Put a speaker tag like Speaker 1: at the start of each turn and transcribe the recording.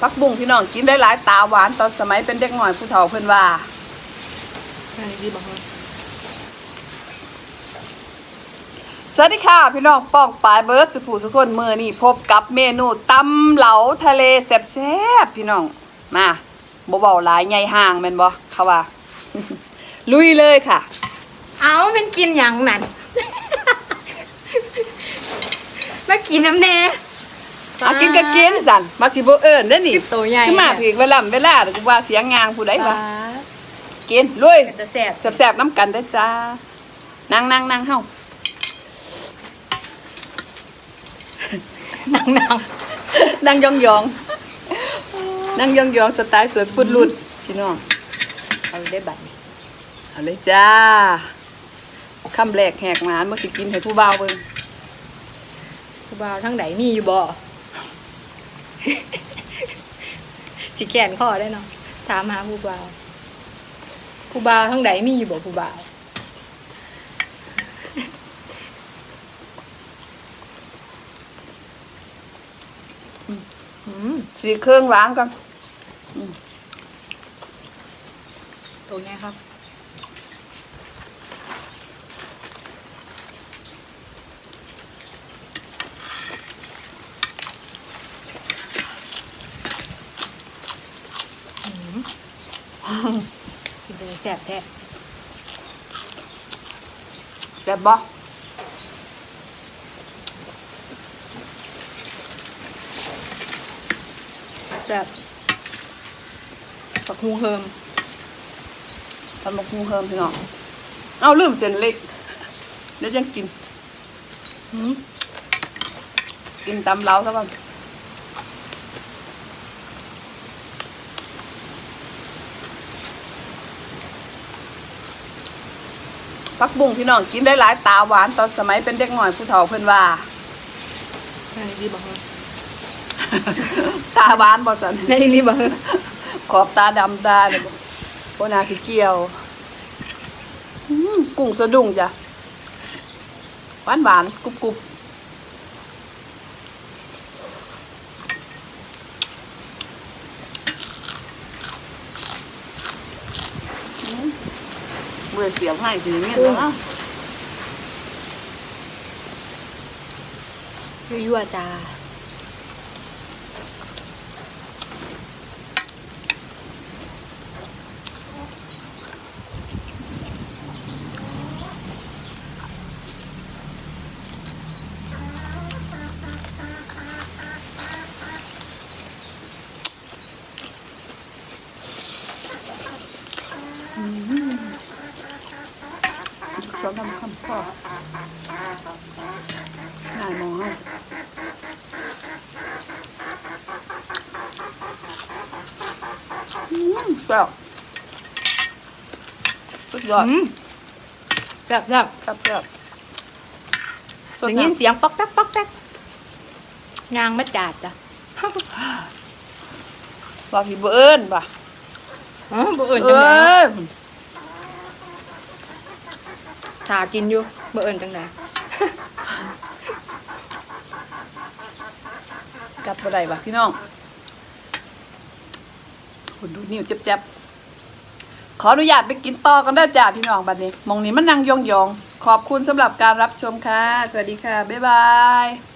Speaker 1: พักบุ้งพี่น้องกินได้หลายตาหวานตอนสมัยเป็นเด็กหน่อยผู้เฒ่าเพิ่นว่า
Speaker 2: อันนี้ดีบอกว่า
Speaker 1: สวัสดีค่ะ พี่น้องป้องปลายเบิร์ดสุฟูทุกคนมือนี่พบกับเมนูตำเหลาทะเลแซ่บๆพี่น้องมาบ่เบาหลายใหญ่ห่างแม่นบ่เขาว่า ลุยเลยค่ะ
Speaker 2: เอาเป็นกินอย่างนั้น มากินน้ำแน่
Speaker 1: เอากินก็กินสั่นมาสิบ่เอิ้นเด้อนี่
Speaker 2: ตัวใหญ่
Speaker 1: ขึ้นมา
Speaker 2: เนี่ย
Speaker 1: ถึงเวลาเวลากูว่าเสียงงางผู้ใด
Speaker 2: ป
Speaker 1: วะ
Speaker 2: ลา
Speaker 1: กินลุย
Speaker 2: เป็นตะแสบ
Speaker 1: แซ่บๆน้ำกันเด้อจ้านั่งนั่งนั่งเฮา
Speaker 2: หนังหนัง
Speaker 1: นั่งยองยองนั่งยองยองสไตล์สวยฟุดลุดพี่น้อง
Speaker 2: เอาได้บัตรนี่
Speaker 1: เอาเลยจ้าคำแรกแหกหมานเมื่อสิกินให้ผู้บ่าวเบิ่ง
Speaker 2: ผู้บ่าวทั้งไหนมีอยู่บ่ สิแขนข้อได้เนาะถามหาผู้บ่าวผู้บ่าวทั้งไหนมีอยู่บ่ผู้บ่าวอืม
Speaker 1: สีเครื่องล้างกัน
Speaker 2: ตัวไงครับ กินเป็นแสบแท้
Speaker 1: แซ่บบ่
Speaker 2: แบบปักฮูเฮิม
Speaker 1: ตำบักหุ่งเพิ่มพี่น้องเอาลืมเส้นเล็กเดี๋ยวยังกิน
Speaker 2: อืม
Speaker 1: กินตำเล้าซะก่อน พักบุ้งพี่น้องกินได้หลายตาหวานตอนสมัยเป็นเด็กหน่อยผู้เฒ่าเพิ่นว่า
Speaker 2: อันนี้ดีบอกว่า
Speaker 1: ตาหวานบ่สัน
Speaker 2: อันนี้ดีบอกว่า
Speaker 1: ขอบตาดำตาเนี่ยบ่โบนาสิเกี่ยวอืมกุ้งสะดุ้งจ้ะหวานหวานๆกรุบกรุบ เบื่อเสียงให้ทีนี้เนาะ
Speaker 2: ยั่วๆจ้า
Speaker 1: สองคำคำพ่อง่ายมองให้อืมแซ่บสุดยอด
Speaker 2: อืมแซ่บแซ่บ
Speaker 1: แซ่บแซ่บสด
Speaker 2: ได้
Speaker 1: ยิ
Speaker 2: ยิ
Speaker 1: น
Speaker 2: นเสียงป๊อกแป๊กป๊อกแป๊กงางมาจาดจ้ะ
Speaker 1: ว่าพี่เบิ้นป่ะ
Speaker 2: อ๋อบ่เอิญ
Speaker 1: เอ
Speaker 2: จังได
Speaker 1: อ
Speaker 2: ชากินอยู่บ่เอิญจังได
Speaker 1: กัดบ่ได้ป่ะพี่น้องคุณดูนิ้วเจ็บๆ ขออนุญาตไปกินต่อกันได้จ้าพี่น้องบัดนี้มองนี้มันนั่งยองๆ ขอบคุณสำหรับการรับชมค่ะ สวัสดีค่ะ บ๊ายบาย